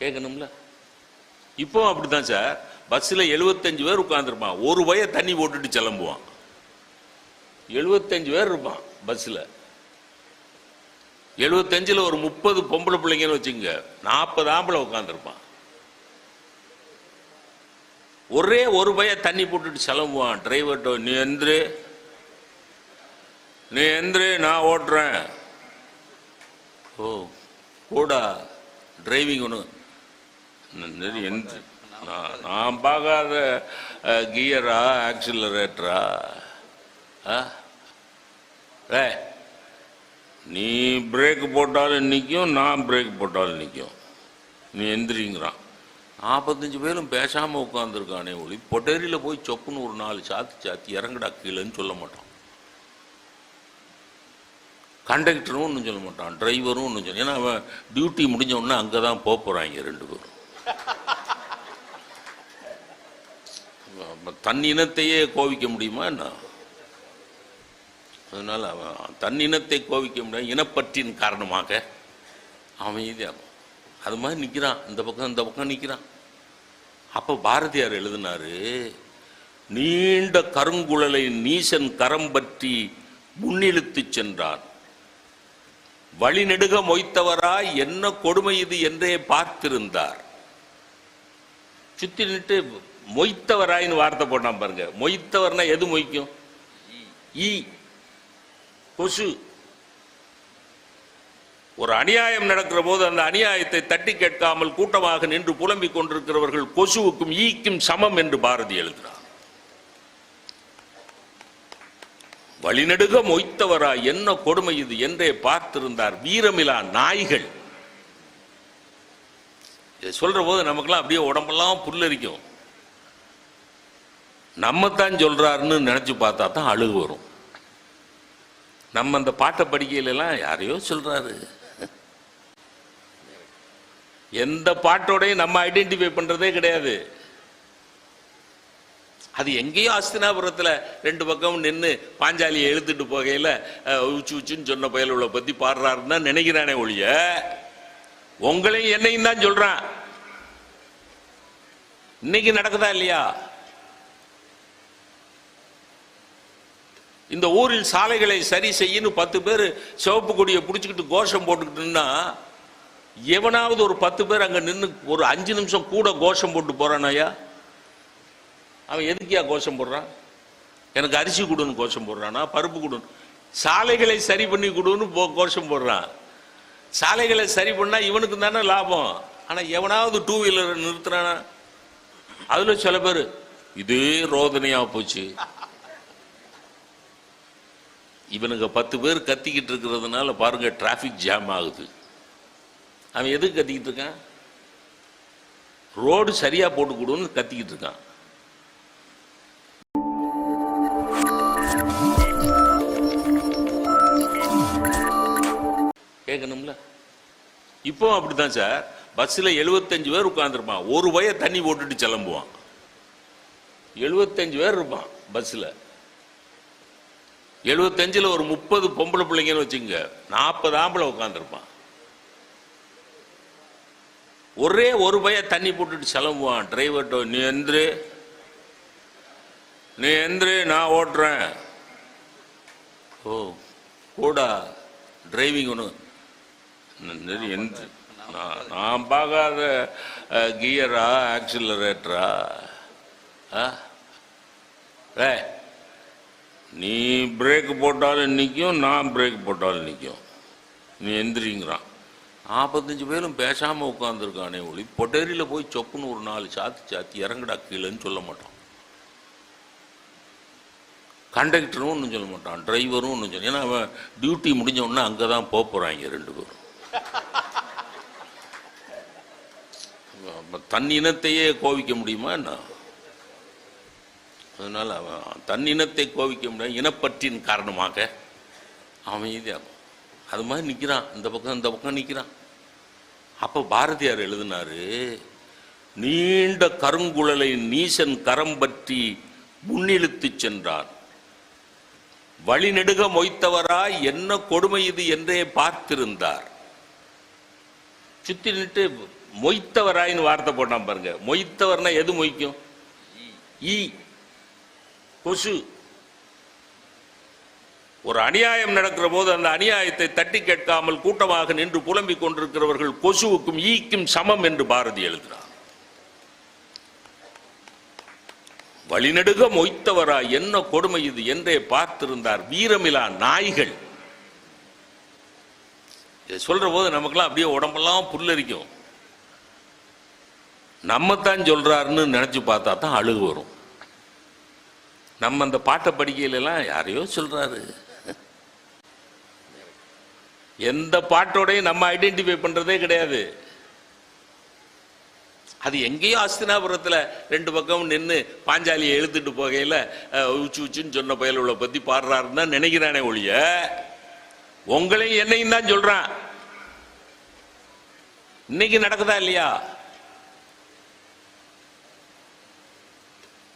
கேட்கணும்ல? இப்போ அப்படிதான் சார். பஸ்ஸில் எழுபத்தஞ்சு பேர் உட்காந்துருப்பான் ஒரு பய தண்ணி போட்டுட்டு கிளம்புவான் எழுபத்தஞ்சு பேர் இருப்பான் பஸ்ஸில் எழுபத்தஞ்சில் ஒரு முப்பது பொம்பளை பிள்ளைங்கன்னு வச்சுங்க நாற்பது ஆம்பளை உட்காந்துருப்பான் ஒரே ஒரு பய தண்ணி போட்டுட்டு கிளம்புவான் டிரைவர்கிட்ட நீ எந்திரு. நீ எந்திரு நான் ஓட்டுறேன். ஓ கூடா டிரைவிங் ஒன்று நான் நான் பார்க்காத கியரா ஆக்சிலரேட்டரா ஏ நீ பிரேக் போட்டாலும் நிற்கும் நான் பிரேக் போட்டாலும் நிற்கும் நீ எந்திரிங்கிறான். நாற்பத்தஞ்சு பேரும் பேசாமல் உட்காந்துருக்கானே ஒளி. பொட்டேரியில் போய் சொப்புன்னு ஒரு நாலு சாத்தி சாத்தி இறங்கடா கீழேன்னு சொல்ல மாட்டான். கண்டக்டரும் ஒன்றும் சொல்ல மாட்டான் டிரைவரும் ஒன்றும் சொல்ல ஏன்னா அவன் டியூட்டி முடிஞ்ச உடனே அங்கே தான் போக போகிறாங்க ரெண்டு பேரும். தன் இனத்தையே கோவிக்க முடியுமா என்ன? அதனால அவன் தன் இனத்தை கோவிக்க முடியாது இனப்பற்றின் காரணமாக அமைதியாகும் அது மாதிரி நிற்கிறான் இந்த பக்கம் இந்த பக்கம் நிற்கிறான் அப்போ பாரதியார் எழுதினாரு நீண்ட கருங்குழலை நீசன் கரம் பற்றி முன்னிழுத்து சென்றான் வழிநெடுக மொய்த்தவராய் என்ன கொடுமை இது என்றே பார்த்திருந்தார். சுத்தி நின்று மொய்த்தவராயின்னு வார்த்தை போட்டான் பாருங்க. மொய்த்தவர்னா எது மொய்க்கும்? ஈ. கொசு. ஒரு அநியாயம் நடக்கிற போது அந்த அநியாயத்தை தட்டி கேட்காமல் கூட்டமாக நின்று புலம்பிக் கொண்டிருக்கிறவர்கள் கொசுவுக்கும் ஈக்கும் சமம் என்று பாரதி எழுதினார் வழிநடுக மொய்த்தவரா என்ன கொடுமை இது என்றே பார்த்திருந்தார் வீரமிலா நாய்கள். இதை சொல்ற போது நமக்கெல்லாம் அப்படியே உடம்பெல்லாம் புல்லரிக்கும். நம்ம தான் சொல்றாருன்னு நினைச்சு பார்த்தா தான் அழுகு வரும். நம்ம அந்த பாட்டை படிக்கையில எல்லாம் யாரையோ சொல்றாரு. எந்த பாட்டோடையும் நம்ம ஐடென்டிஃபை பண்றதே கிடையாது. அது எங்கேயோ அஸ்தினாபுரத்தில் ரெண்டு பக்கம் நின்று பாஞ்சாலியை எழுத்துட்டு போகையில் உச்சு உச்சுன்னு சொன்ன பயலுள்ள பற்றி பாடுறாருன்னு தான் நினைக்கிறானே ஒழிய. உங்களையும் என்னையும் தான் சொல்றேன். இன்னைக்கு நடக்குதா இல்லையா? இந்த ஊரில் சாலைகளை சரி செய்யன்னு பத்து பேர் சிவப்பு கொடியை பிடிச்சிக்கிட்டு கோஷம் போட்டுக்கிட்டுன்னா எவனாவது ஒரு பத்து பேர் அங்கே நின்று ஒரு அஞ்சு நிமிஷம் கூட கோஷம் போட்டு போறானாயா அவன் எதுக்கியா கோஷம் போடுறான்? எனக்கு அரிசி கொடுன்னு கோஷம் போடுறானா? பருப்பு கொடுன்னு. சாலைகளை சரி பண்ணி கொடுன்னு போ- கோஷம் போடுறான். சாலைகளை சரி பண்ணால் இவனுக்கு தானே லாபம். ஆனால் எவனாவது டூ வீலர் நிறுத்துறானா? அதில் சில பேர் இதே ரோதனையாக போச்சு. இவனுங்க பத்து பேர் கத்திக்கிட்டு இருக்கிறதுனால பாருங்க டிராஃபிக் ஜாம் ஆகுது. அவன் எதுக்கு கத்திக்கிட்டு இருக்கான்? ரோடு சரியா போட்டு கொடுன்னு கத்திக்கிட்டு இருக்கான். கேட்கணும்ல? இப்போ அப்படிதான் சார். பஸ்ஸில் எழுபத்தஞ்சு பேர் உட்காந்துருப்பான் ஒரு வய தண்ணி போட்டுட்டு கிளம்புவான் எழுபத்தஞ்சு பேர் இருப்பான் பஸ்ஸில் எழுபத்தஞ்சில் ஒரு முப்பது பொம்பளை பிள்ளைங்கன்னு வச்சுங்க நாற்பது ஆம்பளை உட்காந்துருப்பான் ஒரே ஒரு பய தண்ணி போட்டுட்டு கிளம்புவான் டிரைவர்கிட்ட நீ எந்திரு. நீ எந்திரு நான் ஓட்டுறேன். ஓ கூடா டிரைவிங் ஒன்று எந்திரு நான் நான் பார்க்காத கியரா ஆக்சிலரேட்டரா ஏ நீ பிரேக் போட்டாலும் நிற்கும் நான் பிரேக் போட்டாலும் நிற்கும் நீ எந்திரிங்கிறான். நாற்பத்தஞ்சு பேரும் பேசாமல் உட்காந்துருக்கானே ஒளி. பொட்டேரியில் போய் சொப்புன்னு ஒரு நாலு சாத்தி சாத்தி இறங்குடா கீழேன்னு சொல்ல மாட்டான். கண்டக்டரும் ஒன்றும் சொல்ல மாட்டான். டிரைவரும் ஒன்றும் சொல்ல ஏன்னா அவன் டியூட்டி முடிஞ்ச உடனே அங்கே தான் போக போகிறாங்க ரெண்டு பேரும். தன் இனத்தையே கோவிக்க முடியுமா என்ன? அதனால அவன் தன் இனத்தை கோவிக்க முடியாது இனப்பற்றின் காரணமாக அமைதியாகும் அது மாதிரி நிற்கிறான் இந்த பக்கம் இந்த பக்கம் நிற்கிறான் அப்போ பாரதியார் எழுதினாரு நீண்ட கருங்குழலை நீசன் கரம் பற்றி முன்னிழுத்து சென்றான் வழிநெடுக மொய்த்தவராய் என்ன கொடுமை இது என்றே பார்த்திருந்தார். சுத்தி நின்று மொய்த்தவராயின்னு வார்த்தை போட்டான் பாருங்க. மொய்த்தவர்னா எது மொய்க்கும்? ஈ. கொசு. ஒரு அநியாயம் நடக்கிற போது அந்த அநியாயத்தை தட்டி கேட்காமல் கூட்டமாக நின்று புலம்பிக் கொண்டிருக்கிறவர்கள் கொசுவுக்கும் ஈக்கும் சமம் என்று பாரதி எழுதினார். வழிநடுக மொய்த்தவரா என்ன கொடுமை இது? என்றே பார்த்திருந்தார் வீரமிலா நாய்கள். இதை சொல்கிற போது நமக்கெல்லாம் அப்படியே உடம்பெல்லாம் புல்லரிக்கும். நம்ம தான் சொல்கிறாருன்னு நினச்சி பார்த்தா தான் அழுகு வரும். நம்ம அந்த பாட்டை படிக்கையில எல்லாம் யாரையோ சொல்கிறாரு எந்த பாட்டோடையும் நம்ம ஐடென்டிஃபை பண்றதே கிடையாது. அது எங்கேயோ அஸ்தினாபுரத்தில் ரெண்டு பக்கம் நின்று பாஞ்சாலியை இழுத்துட்டு போகையில் உச்சி உச்சு உச்சுன்னு சொன்ன பயலுள்ள பத்தி பாடுறாருன்னு தான் நினைக்கிறானே ஒழிய. உங்களையும் என்னையும் தான் சொல்றான். இன்னைக்கு நடக்குதா இல்லையா?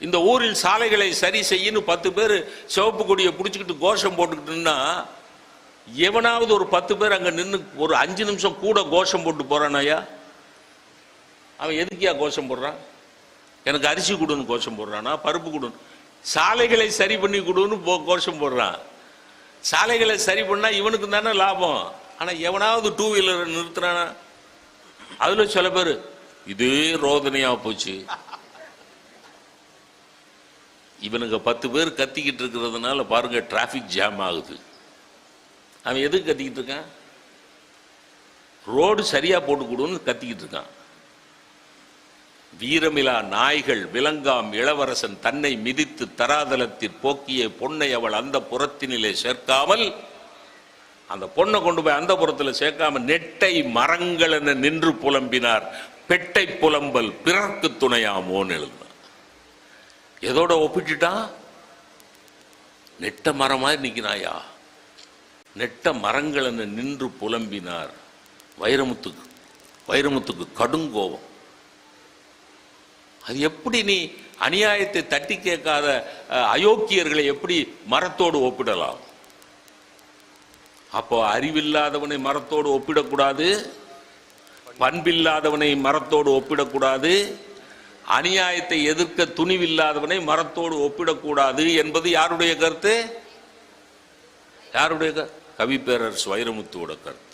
இந்த ஊரில் சாலைகளை சரி செய்யன்னு பத்து பேர் சிவப்பு கொடியை பிடிச்சிக்கிட்டு கோஷம் போட்டுக்கிட்டுன்னா எவனாவது ஒரு பத்து பேர் அங்கே நின்று ஒரு அஞ்சு நிமிஷம் கூட கோஷம் போட்டு போறானாயா அவன் எதுக்கியா கோஷம் போடுறான்? எனக்கு அரிசி கொடுன்னு கோஷம் போடுறானா? பருப்பு கொடுன்னு. சாலைகளை சரி பண்ணி கொடுன்னு போ- கோஷம் போடுறான். சாலைகளை சரி பண்ணால் இவனுக்கு தானே லாபம். ஆனால் எவனாவது டூ வீலர் நிறுத்துறானா? அதில் சில பேர் இதே ரோதனையாக போச்சு. இவனுங்க பத்து பேர் கத்திக்கிட்டு இருக்கிறதுனால பாருங்க டிராஃபிக் ஜாம் ஆகுது. அவன் எதுக்கு கத்திக்கிட்டு இருக்கான்? ரோடு சரியாக போட்டு கொடுன்னு கத்திக்கிட்டு இருக்கான். வீரமிலா நாய்கள் விலங்காம் இளவரசன் தன்னை மிதித்து தராதலத்தில் போக்கிய பொண்ணை அவள் அந்த புறத்தினிலே சேர்க்காமல் அந்த பொண்ணை கொண்டு போய் அந்த புறத்தில் சேர்க்காமல் நெட்டை மரங்கள் என நின்று புலம்பினார். பெட்டை புலம்பல் பிறர்க்கு துணையாமோன்னு எழுதினார். எதோட ஒப்பிட்டுட்டா? நெட்ட மரமாய் நிற்கிறாயா? நெட்ட மரங்கள் என நின்று புலம்பினார் வைரமுத்துக்கு. வைரமுத்துக்கு கடுங்கோபம் அது எப்படி நீ அநியாயத்தை தட்டி கேட்காத அயோக்கியர்களை எப்படி மரத்தோடு ஒப்பிடலாம்? அப்போ அறிவில்லாதவனை மரத்தோடு ஒப்பிடக்கூடாது பண்பில்லாதவனை மரத்தோடு ஒப்பிடக்கூடாது அநியாயத்தை எதிர்க்க துணிவில்லாதவனை மரத்தோடு ஒப்பிடக்கூடாது என்பது யாருடைய கருத்து? யாருடைய கவிப்பேரர் கவிப்பேரரசு வைரமுத்துவோட கருத்து.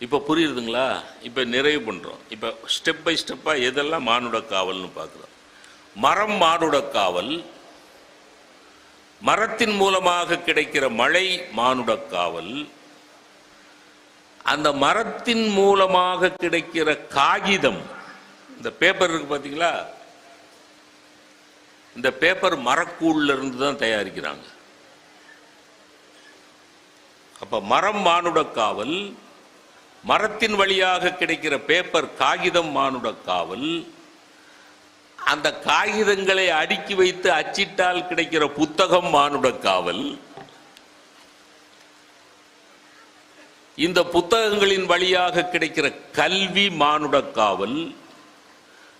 இப்போ புரியுதுங்களா? இப்போ நிறைவு பண்ணுறோம் இப்போ ஸ்டெப் பை ஸ்டெப்பாக எதெல்லாம் மானுட காவல்னு பார்க்குறோம் மரம் மானுட காவல் மரத்தின் மூலமாக கிடைக்கிற மழை மானுட காவல் அந்த மரத்தின் மூலமாக கிடைக்கிற காகிதம் இந்த பேப்பர் இருக்கு பார்த்தீங்களா இந்த பேப்பர் மரக்கூழ்ல இருந்து தான் தயாரிக்கிறாங்க. அப்போ மரம் மானுட காவல் மரத்தின் வழியாக கிடைக்கிற பேப்பர் காகிதம் மானுட காவல். அந்த காகிதங்களை அடுக்கி வைத்து அச்சிட்டால் கிடைக்கிற புத்தகம் மானுட காவல். இந்த புத்தகங்களின் வழியாக கிடைக்கிற கல்வி மானுட காவல்.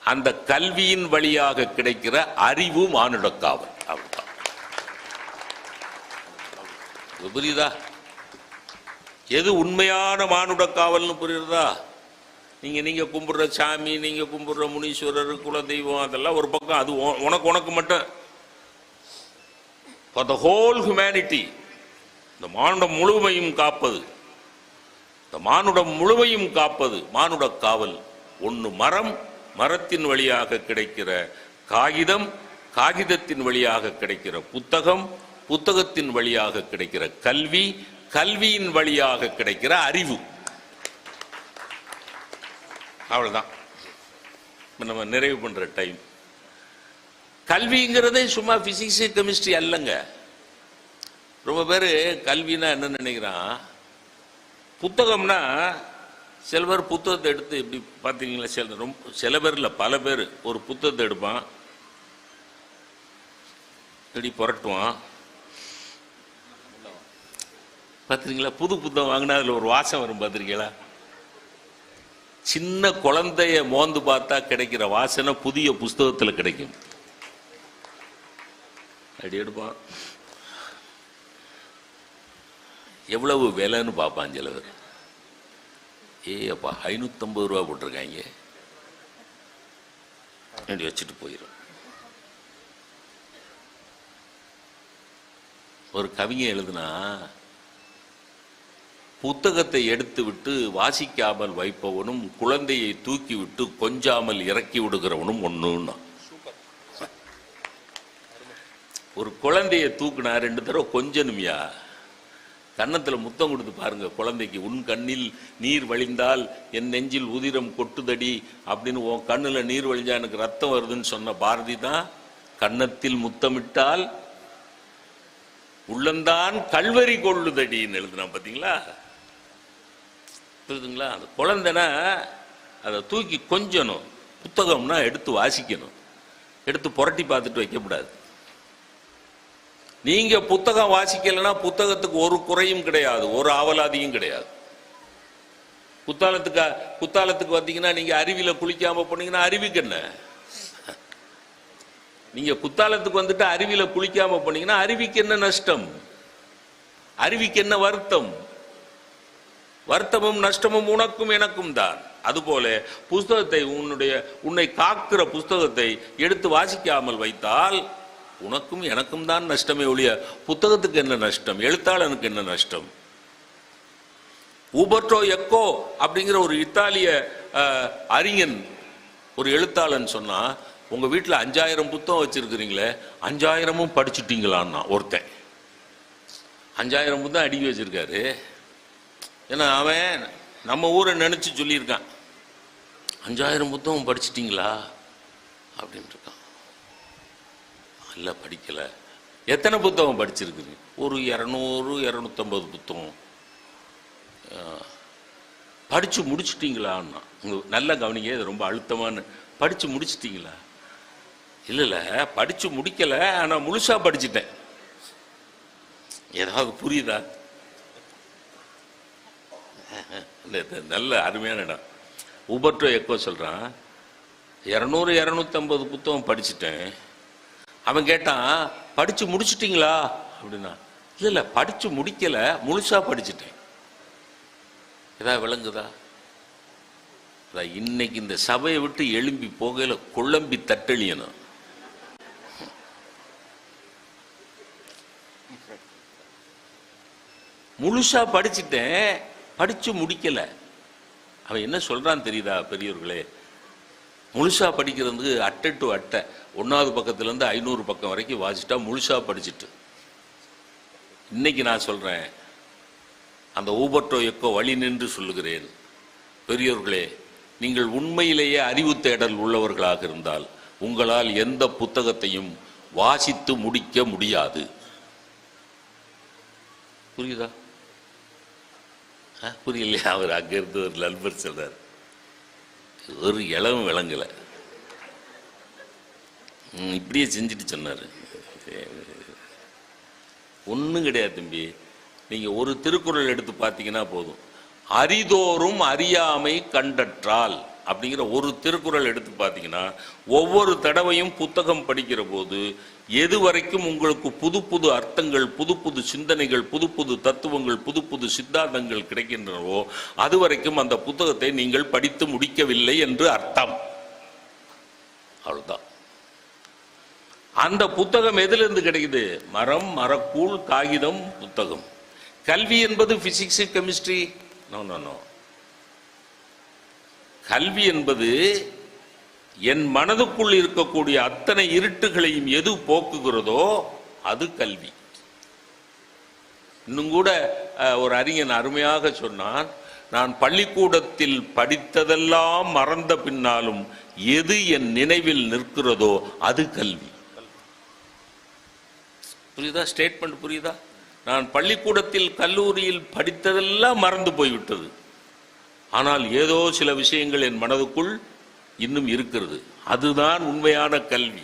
அந்த கல்வியின் வழியாக கிடைக்கிற அறிவு மானுட காவல். அவ்வளவுதான். புரியுதா? எது உண்மையான மானுட காவல்னு புரியுறதா? நீங்கள் நீங்கள் கும்பிட்ற சாமி நீங்கள் கும்பிட்ற முனீஸ்வரர் குலதெய்வம் அதெல்லாம் ஒரு பக்கம். அது உனக்கு உனக்கு மட்டும். ஃபார் த ஹோல் ஹியூமனிட்டி இந்த மானுடம் முழுமையும் காப்பது. இந்த மானுடம் முழுமையும் காப்பது மானுட காவல். ஒன்று மரம் மரத்தின் வழியாக கிடைக்கிற காகிதம் காகிதத்தின் வழியாக கிடைக்கிற புத்தகம் புத்தகத்தின் வழியாக கிடைக்கிற கல்வி கல்வியின் வழியாக கிடைக்கிற அறிவு. அவ்வளவுதான். நம்ம நிறைவு பண்ற டைம் கல்விங்கிறதே சும்மா பிசிக்ஸ் கெமிஸ்ட்ரி அல்லங்க. ரொம்ப பேர் கல்வினா என்ன நினைக்கிறான்? புத்தகம்னா சில பேர் புத்தகத்தை எடுத்து இப்படி பார்த்தீங்களா சில ரொம்ப சில பேர் இல்லை பல பேர் ஒரு புத்தகத்தை எடுப்பான். இப்படி புரட்டுவான். பார்த்துருக்கீங்களா புது புத்தகம் வாங்கினா அதில் ஒரு வாசம் வரும் பார்த்துருக்கீங்களா சின்ன குழந்தைய மோந்து பார்த்தா கிடைக்கிற வாசனை புதிய புஸ்தகத்தில் கிடைக்கும். அப்படி எடுப்பான் எவ்வளவு விலைன்னு பார்ப்பான் சிலவர் ஏ அப்பா ஐநூற்றம்பது ரூபா போட்டிருக்காங்க. அப்படி வச்சுட்டு போயிடும் ஒரு கவிஞன் எழுதுனா புத்தகத்தை எடுத்துவிட்டு வாசிக்காமல் வைப்பவனும் குழந்தையை தூக்கி விட்டு கொஞ்சாமல் இறக்கி விடுகிறவனும் ஒண்ணுன்னா. ஒரு குழந்தையை தூக்குனா ரெண்டு தடவை கொஞ்சனுமியா கன்னத்துல முத்தம் கொடுத்து பாருங்க குழந்தைக்கு உன் கண்ணில் நீர் வழிந்தால் என் நெஞ்சில் உதிரம் கொட்டுதடி அப்படின்னு உன் கண்ணுல நீர் வழிஞ்சா எனக்கு ரத்தம் வருதுன்னு சொன்ன பாரதி தான் கன்னத்தில் முத்தமிட்டால் உள்ளந்தான் கல்வரி கொள்ளுதடின்னு எழுதுனா பார்த்தீங்களா புரியுதுங்களா அந்த குழந்தைனா அதை தூக்கி கொஞ்சணும். புத்தகம்னா எடுத்து வாசிக்கணும். எடுத்து புரட்டி பார்த்துட்டு வைக்கக்கூடாது. நீங்க புத்தகம் வாசிக்கலைன்னா புத்தகத்துக்கு ஒரு குறையும் கிடையாது. ஒரு ஆவலாதியும் கிடையாது. குத்தாலத்துக்கு குத்தாலத்துக்கு வந்தீங்கன்னா நீங்க அருவியில குளிக்காம போனீங்கன்னா அருவிக்கு என்ன? நீங்க குத்தாலத்துக்கு வந்துட்டு அருவியில குளிக்காம போனீங்கன்னா அருவிக்கு என்ன நஷ்டம்? அருவிக்கு என்ன வருத்தம்? வருத்தமும் நஷ்டமும் உனக்கும் எனக்கும் தான். அதுபோல புஸ்தகத்தை உன்னுடைய உன்னை காக்கிற புஸ்தகத்தை எடுத்து வாசிக்காமல் வைத்தால் உனக்கும் எனக்கும் தான் நஷ்டமே ஒழிய புத்தகத்துக்கு என்ன நஷ்டம் எழுத்தாளனுக்கு என்ன நஷ்டம்? ஊபர்டோ எக்கோ அப்படிங்கிற ஒரு இத்தாலிய அஹ், அறிஞன் ஒரு எழுத்தாளன் சொன்னா உங்க வீட்டில் அஞ்சாயிரம் புத்தகம் வச்சிருக்கிறீங்களே அஞ்சாயிரமும் படிச்சுட்டீங்களான்னா ஒருத்தன். அஞ்சாயிரம் புத்தகம் அடுக்கி வச்சிருக்காரு. ஏன்னா அவன் நம்ம ஊரை நினச்சி சொல்லியிருக்கான். அஞ்சாயிரம் புத்தகம் படிச்சிட்டிங்களா? அப்படின்ட்டு இருக்கான். இல்ல படிக்கலை. எத்தனை புத்தகம் படிச்சிருக்குது? ஒரு இரநூறு இரநூத்தம்பது புத்தகம். படித்து முடிச்சிட்டிங்களான்னா உங்கள் நல்லா நல்ல கவனிங்க இது ரொம்ப அழுத்தமானு படித்து முடிச்சிட்டிங்களா? இல்லைல்ல படித்து முடிக்கலை ஆனால் முழுசாக முழுசா படிச்சிட்டேன். ஏதாவது புரியுதா இல்ல, இது நல்ல அருமையான இடம். உபர்டோ எக்கோ சொல்றான் இரநூறு இரநூத்தம்பது புத்தகம் படிச்சுட்டேன். அவன் கேட்டான் படிச்சு முடிச்சிட்டீங்களா? அப்படின்னா இல்ல இல்லை படிச்சு முடிக்கல முழுசா படிச்சிட்டேன். ஏதாவது விளங்குதா? அதான் இன்னைக்கு இந்த சபையை விட்டு எழும்பி போகையில் குழம்பி தட்டழியணும். முழுசா படிச்சிட்டேன் படித்து முடிக்கலை. அவன் என்ன சொல்கிறான் தெரியுதா பெரியவர்களே முழுசாக படிக்கிறதுக்கு அட்டை டு அட்டை. ஒன்றாவது பக்கத்துலேருந்து ஐநூறு பக்கம் வரைக்கும் வாசிட்டா முழுசாக படிச்சிட்டு. இன்னைக்கு நான் சொல்கிறேன் அந்த ஊபட்டோ எக்கோ வழி நின்று சொல்லுகிறேன். பெரியோர்களே நீங்கள் உண்மையிலேயே அறிவு தேடல் உள்ளவர்களாக இருந்தால் உங்களால் எந்த புத்தகத்தையும் வாசித்து முடிக்க முடியாது. புரியுதா? புரியலையா அவர் அங்கிருந்து ஒரு நண்பர் சொல்கிறார் ஒரு இளவும் விளங்கல. இப்படியே செஞ்சுட்டு சொன்னார். ஒன்றும் கிடையாது தம்பி. நீங்கள் ஒரு திருக்குறள் எடுத்து பார்த்தீங்கன்னா போதும். அரிதோறும் அறியாமை கண்டற்றால் அப்படிங்கிற ஒரு திருக்குறள் எடுத்து பார்த்தீங்கன்னா ஒவ்வொரு தடவையும் புத்தகம் படிக்கிற போது எது வரைக்கும் உங்களுக்கு புது புது அர்த்தங்கள் புது புது சிந்தனைகள் புது புது தத்துவங்கள் புது புது சித்தாந்தங்கள் கிடைக்கின்றனவோ அது வரைக்கும் அந்த புத்தகத்தை நீங்கள் படித்து முடிக்கவில்லை என்று அர்த்தம். அவ்வளவுதான். அந்த புத்தகம் எதிலிருந்து கிடைக்குது? மரம் மரக்கூழ் காகிதம் புத்தகம். கல்வி என்பது physics chemistry no no no கல்வி என்பது என் மனதுக்குள் இருக்கக்கூடிய அத்தனை இருட்டுகளையும் எது போக்குகிறதோ அது கல்வி. இன்னும் கூட ஒரு அறிஞன் அருமையாக சொன்னான் நான் பள்ளிக்கூடத்தில் படித்ததெல்லாம் மறந்த பின்னாலும் எது என் நினைவில் நிற்கிறதோ அது கல்வி. புரியுதா? ஸ்டேட்மெண்ட் புரியுதா? நான் பள்ளிக்கூடத்தில் கல்லூரியில் படித்ததெல்லாம் மறந்து போய்விட்டது. ஆனால் ஏதோ சில விஷயங்கள் என் மனதுக்குள் இன்னும் இருக்கிறது. அதுதான் உண்மையான கல்வி.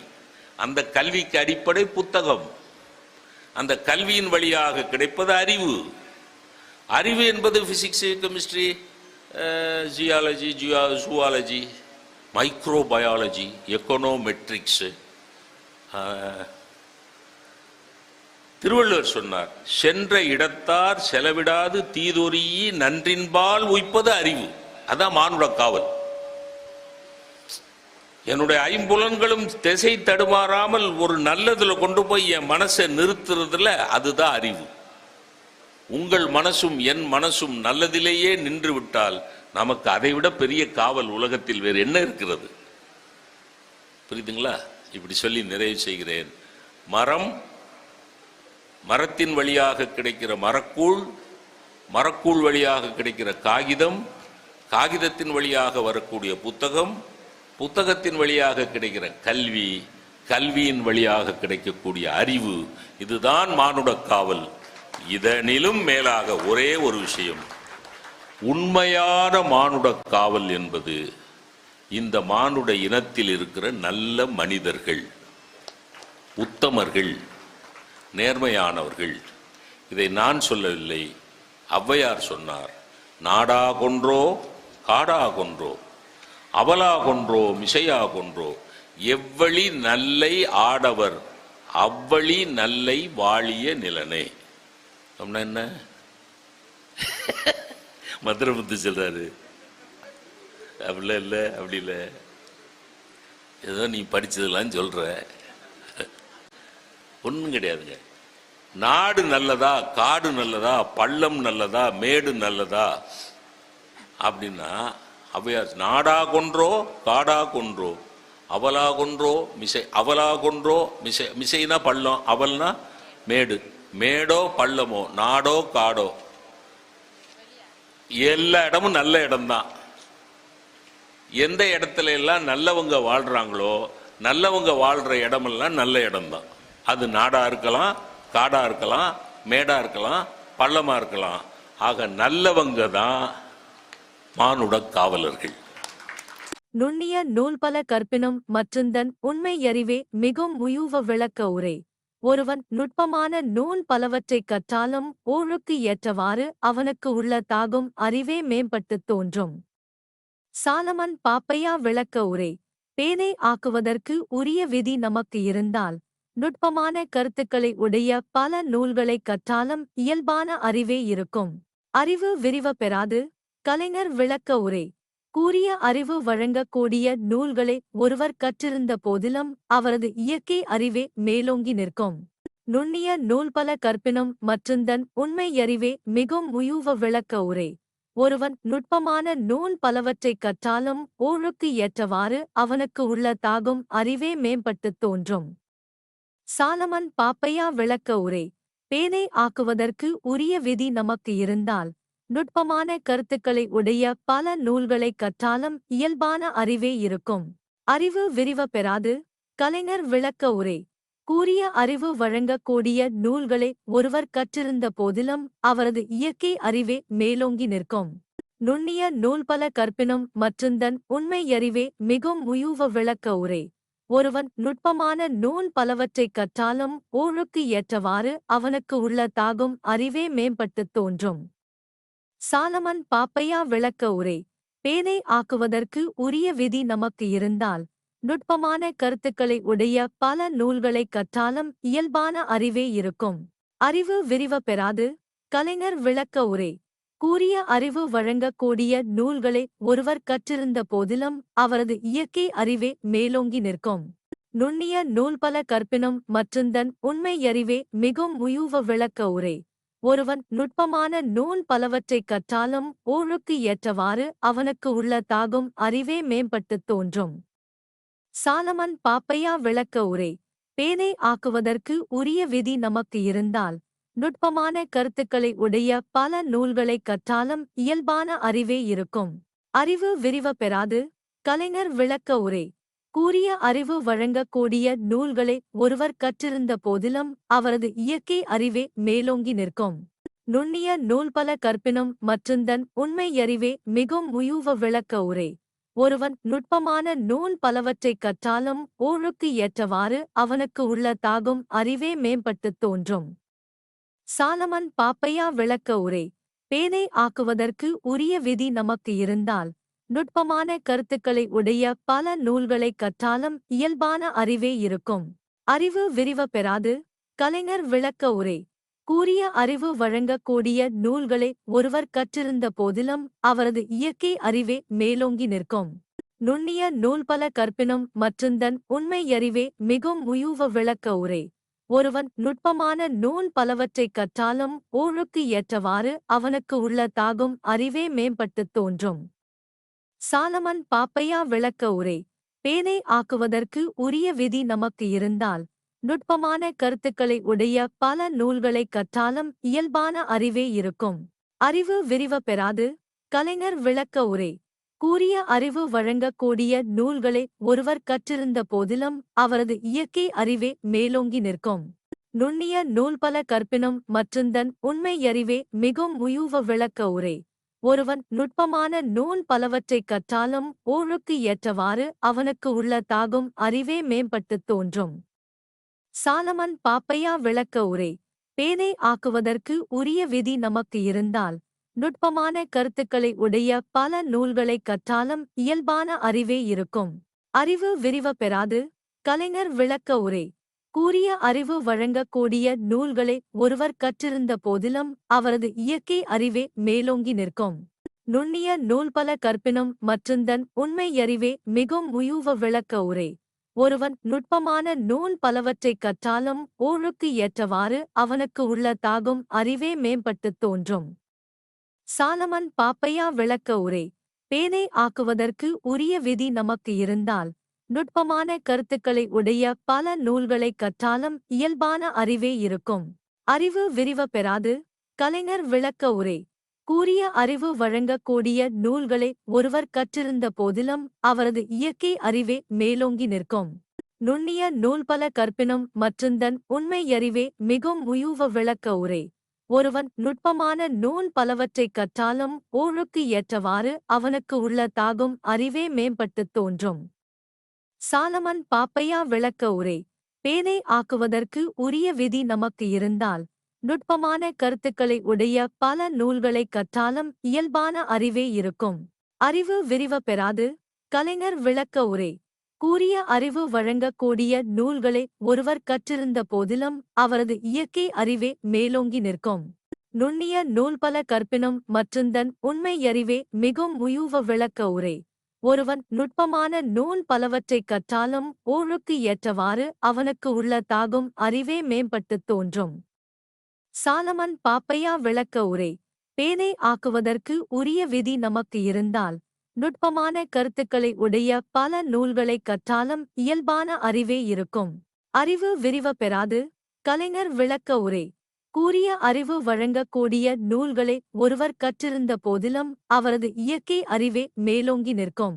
அந்த கல்விக்கு அடிப்படை புத்தகம். அந்த கல்வியின் வழியாக கிடைப்பது அறிவு. அறிவு என்பது பிசிக்ஸ் கெமிஸ்ட்ரி ஜியாலஜி ஜியா ஜூவாலஜி மைக்ரோபயாலஜி எக்கனோமெட்ரிக்ஸு திருவள்ளுவர் சொன்னார் சென்ற இடத்தார் செலவிடாது தீதொறியி நன்றின்பால் உய்ப்பது அறிவு. அதான் மானுட காவல். என்னுடைய ஐம்புலன்களும் திசை தடுமாறாமல் ஒரு நல்லதில் கொண்டு போய் என் மனசை நிறுத்துறதுல அதுதான் அறிவு. உங்கள் மனசும் என் மனசும் நல்லதிலேயே நின்று விட்டால் நமக்கு அதைவிட பெரிய காவல் உலகத்தில் வேறு என்ன இருக்கிறது? புரியுதுங்களா? இப்படி சொல்லி நிறைவு செய்கிறேன். மரம் மரத்தின் வழியாக கிடைக்கிற மரக்கூழ் மரக்கூழ் வழியாக கிடைக்கிற காகிதம் காகிதத்தின் வழியாக வரக்கூடிய புத்தகம் புத்தகத்தின் வழியாக கிடைக்கிற கல்வி கல்வியின் வழியாக கிடைக்கக்கூடிய அறிவு இதுதான் மானுட காவல். இதனிலும் மேலாக ஒரே ஒரு விஷயம். உண்மையான மானுட காவல் என்பது இந்த மானுட இனத்தில் இருக்கிற நல்ல மனிதர்கள் உத்தமர்கள் நேர்மையானவர்கள். இதை நான் சொல்லவில்லை. ஔவையார் சொன்னார் நாடா கொன்றோ காடா கொன்றோ அவலா கொன்றோ மிசையா கொன்றோ எவ்வளி நல்லை ஆடவர் அவ்வளி நல்லை வாழிய நிலனே. அப்படின்னா என்ன? மதுரமுத்து சொல்றாரு. அப்படிலாம் இல்லை அப்படி இல்லை. ஏதோ நீ படித்ததெல்லாம் சொல்ற. ஒன்றும் கிடையாதுங்க. நாடு நல்லதா காடு நல்லதா பள்ளம் நல்லதா மேடு நல்லதா அப்படின்னா அவையார் நாடா கொன்றோ காடா கொன்றோ. அவலா கொன்றோ மிசை அவலா கொன்றோ மிசை மிசைனா பள்ளம் அவல்னா மேடு. மேடோ பள்ளமோ நாடோ காடோ. எல்லா இடமும் நல்ல இடம்தான். எந்த இடத்துல எல்லாம் நல்லவங்க வாழ்றாங்களோ நல்லவங்க வாழ்ற இடமெல்லாம் நல்ல இடம்தான். அது நாடா இருக்கலாம் காடா இருக்கலாம் மேடா இருக்கலாம் பள்ளமா இருக்கலாம். ஆக நல்லவங்க தான் மானுட காவலர்கள். நுண்ணிய நூல்பல கற்பினும் மற்றுந்தன் உண்மையறிவே மிகும் உயூவ விளக்க உரை. ஒருவன் நுட்பமான நூல் பலவற்றைக் கற்றாலும் ஊழுக்கு ஏற்றவாறு அவனுக்கு உள்ள தாகும் அறிவே மேம்பட்டுத் தோன்றும். சாலமன் பாப்பையா விளக்க உரை. பேனை ஆக்குவதற்கு உரிய விதி நமக்கு இருந்தால் நுட்பமான கருத்துக்களை உடைய பல நூல்களைக் கற்றாலும் இயல்பான அறிவே இருக்கும். அறிவு விரிவ பெறாது கலைஞர் விளக்க உரை. கூறிய அறிவு வழங்கக்கூடிய நூல்களை ஒருவர் கற்றிருந்த போதிலும் அவரது இயற்கை அறிவே மேலோங்கி நிற்கும். நுண்ணிய நூல்பல கற்பினும் மற்றுந்தன் உண்மையறிவே மிகும் உயூவ விளக்க உரை. ஒருவன் நுட்பமான நூல் பலவற்றைக் கற்றாலும் ஊழுக்கு ஏற்றவாறு அவனுக்கு உள்ள தாகும் அறிவே மேம்பட்டுத் தோன்றும். சாலமன் பாப்பையா விளக்க உரை. பேனை ஆக்குவதற்கு உரிய விதி நமக்கு இருந்தால் நுட்பமான கருத்துக்களை உடைய பல நூல்களைக் கற்றாலும் இயல்பான அறிவே இருக்கும். அறிவு விரிவ பெறாது. கலைஞர் விளக்க உரை. கூறிய அறிவு வழங்கக்கூடிய நூல்களை ஒருவர் கற்றிருந்த போதிலும் அவரது இயற்கை அறிவே மேலோங்கி நிற்கும். நுண்ணிய நூல்பல கற்பினும் மற்றுந்தன் உண்மையறிவே மிகும் உயூவ விளக்க உரை. ஒருவன் நுட்பமான நூல் பலவற்றைக் கற்றாலும் ஊழுக்கு ஏற்றவாறு அவனுக்கு உள்ள தாகும் அறிவே மேம்பட்டுத் தோன்றும். சாலமன் பாப்பையா விளக்க உரை. பேனை ஆக்குவதற்கு உரிய விதி நமக்கு இருந்தால் நுட்பமான கருத்துக்களை உடைய பல நூல்களைக் கற்றாலும் இயல்பான அறிவே இருக்கும். அறிவு விரிவ பெறாது கலைஞர் விளக்க உரை. கூறிய அறிவு வழங்கக்கூடிய நூல்களை ஒருவர் கற்றிருந்த போதிலும் அவரது இயற்கை அறிவே மேலோங்கி நிற்கும். நுண்ணிய நூல்பல கற்பினும் மற்றுந்தன் உண்மையறிவே மிகவும் உயூவ விளக்க உரை. ஒருவன் நுட்பமான நூல் பலவற்றைக் கற்றாலும் ஊழுக்கு ஏற்றவாறு அவனுக்கு உள்ள தாகும் அறிவே மேம்பட்டுத் தோன்றும். சாலமன் பாப்பையா விளக்க உரை. பேனை ஆக்குவதற்கு உரிய விதி நமக்கு இருந்தால் நுட்பமான கருத்துக்களை உடைய பல நூல்களைக் கற்றாலும் இயல்பான அறிவே இருக்கும். அறிவு விரிவ பெறாது கலைஞர் விளக்க உரை. கூறிய அறிவு வழங்கக்கூடிய நூல்களை ஒருவர் கற்றிருந்த போதிலும் அவரது இயற்கை அறிவே மேலோங்கி நிற்கும். நுண்ணிய நூல்பல கற்பினும் மற்றுந்தன் உண்மையறிவே மிகும் உயூவ விளக்க உரை. ஒருவன் நுட்பமான நூல் பலவற்றைக் கற்றாலும் ஊழுக்கு ஏற்றவாறு அவனுக்கு உள்ள தாகும் அறிவே மேம்பட்டுத் தோன்றும். சாலமன் பாப்பையா விளக்க உரை. பேதை ஆக்குவதற்கு உரிய விதி நமக்கு இருந்தால் நுட்பமான கருத்துக்களை உடைய பல நூல்களைக் கற்றாலும் இயல்பான அறிவே இருக்கும். அறிவு விரிவ பெறாது. கலைஞர் விளக்க உரை. கூறிய அறிவு வழங்கக்கூடிய நூல்களை ஒருவர் கற்றிருந்த போதிலும் அவரது இயற்கை அறிவே மேலோங்கி நிற்கும். நுண்ணிய நூல்பல கற்பினும் மற்றுந்தன் உண்மையறிவே மிகும் உயூவ விளக்க உரை. ஒருவன் நுட்பமான நூல் பலவற்றைக் கற்றாலும் ஊழுக்கு ஏற்றவாறு அவனுக்கு உள்ள தாகும் அறிவே மேம்பட்டுத் தோன்றும். சாலமன் பாப்பையா விளக்க உரை. பேனை ஆக்குவதற்கு உரிய விதி நமக்கு இருந்தால் நுட்பமான கருத்துக்களை உடைய பல நூல்களைக் கற்றாலும் இயல்பான அறிவே இருக்கும். அறிவு விரிவ பெறாது கலைஞர் விளக்க உரை. கூறிய அறிவு வழங்கக்கூடிய நூல்களை ஒருவர் கற்றிருந்த போதிலும் அவரது இயற்கை அறிவே மேலோங்கி நிற்கும். நுண்ணிய நூல்பல கற்பினும் மற்றுந்தன் உண்மையறிவே மிகவும் உயூவ விளக்க உரை. ஒருவன் நுட்பமான நூல் பலவற்றைக் கற்றாலும் ஊழுக்கு ஏற்றவாறு அவனுக்கு உள்ள தாகும் அறிவே மேம்பட்டுத் தோன்றும். சாலமன் பாப்பையா விளக்க உரை பேனை ஆக்குவதற்கு உரிய விதி நமக்கு இருந்தால் நுட்பமான கருத்துக்களை உடைய பல நூல்களைக் கற்றாலும் இயல்பான அறிவே இருக்கும். அறிவு விரிவ பெறாது கலைஞர் விளக்க உரை கூறிய அறிவு வழங்கக்கூடிய நூல்களை ஒருவர் கற்றிருந்த போதிலும் அவரது இயற்கை அறிவே மேலோங்கி நிற்கும். நுண்ணிய நூல்பல கற்பினும் மற்றுந்தன் உண்மையறிவே மிகும் உயூவ விளக்க உரை. ஒருவன் நுட்பமான நூல் பலவற்றைக் கற்றாலும் ஊழுக்கு ஏற்றவாறு அவனுக்கு உள்ள தாகும் அறிவே மேம்பட்டுத் தோன்றும். சாலமன் பாப்பையா விளக்க உரை. பேனை ஆக்குவதற்கு உரிய விதி நமக்கு இருந்தால் நுட்பமான கருத்துக்களை உடைய பல நூல்களைக் கற்றாலும் இயல்பான அறிவே இருக்கும். அறிவு விரிவ பெறாது. கலைஞர் விளக்க உரை. கூறிய அறிவு வழங்கக்கூடிய நூல்களை ஒருவர் கற்றிருந்த போதிலும் அவரது இயற்கை அறிவே மேலோங்கி நிற்கும். நுண்ணிய நூல்பல கற்பினும் மற்றுந்தன் உண்மையறிவே மிகவும் உயூவ விளக்க உரை. ஒருவன் நுட்பமான நூல் பலவற்றைக் கற்றாலும் ஊழுக்கு ஏற்றவாறு அவனுக்கு உள்ள தாகும் அறிவே மேம்பட்டுத் தோன்றும். சாலமன் பாப்பையா விளக்க உரை. பேனை ஆக்குவதற்கு உரிய விதி நமக்கு இருந்தால் நுட்பமான கருத்துக்களை உடைய பல நூல்களைக் கற்றாலும் இயல்பான அறிவே இருக்கும். அறிவு விரிவ பெறாது கலைஞர் விளக்க உரை. கூறிய அறிவு வழங்கக்கூடிய நூல்களை ஒருவர் கற்றிருந்த போதிலும் அவரது இயற்கை அறிவே மேலோங்கி நிற்கும். நுண்ணிய நூல்பல கற்பினும் மற்றுந்தன் உண்மையறிவே மிகவும் உயூவ விளக்க உரை. ஒருவன் நுட்பமான நூல் பலவற்றைக் கற்றாலும் ஊழுக்கு ஏற்றவாறு அவனுக்கு உள்ள தாகும் அறிவே மேம்பட்டுத் தோன்றும். சாலமன் பாப்பையா விளக்க உரை பேனை ஆக்குவதற்கு உரிய விதி நமக்கு இருந்தால் நுட்பமான கருத்துக்களை உடைய பல நூல்களைக் கற்றாலும் இயல்பான அறிவே இருக்கும். அறிவு விரிவ பெறாது கலைஞர் விளக்க உரை கூறிய அறிவு வழங்கக்கூடிய நூல்களை ஒருவர் கற்றிருந்த போதிலும் அவரது இயற்கை அறிவே மேலோங்கி நிற்கும்.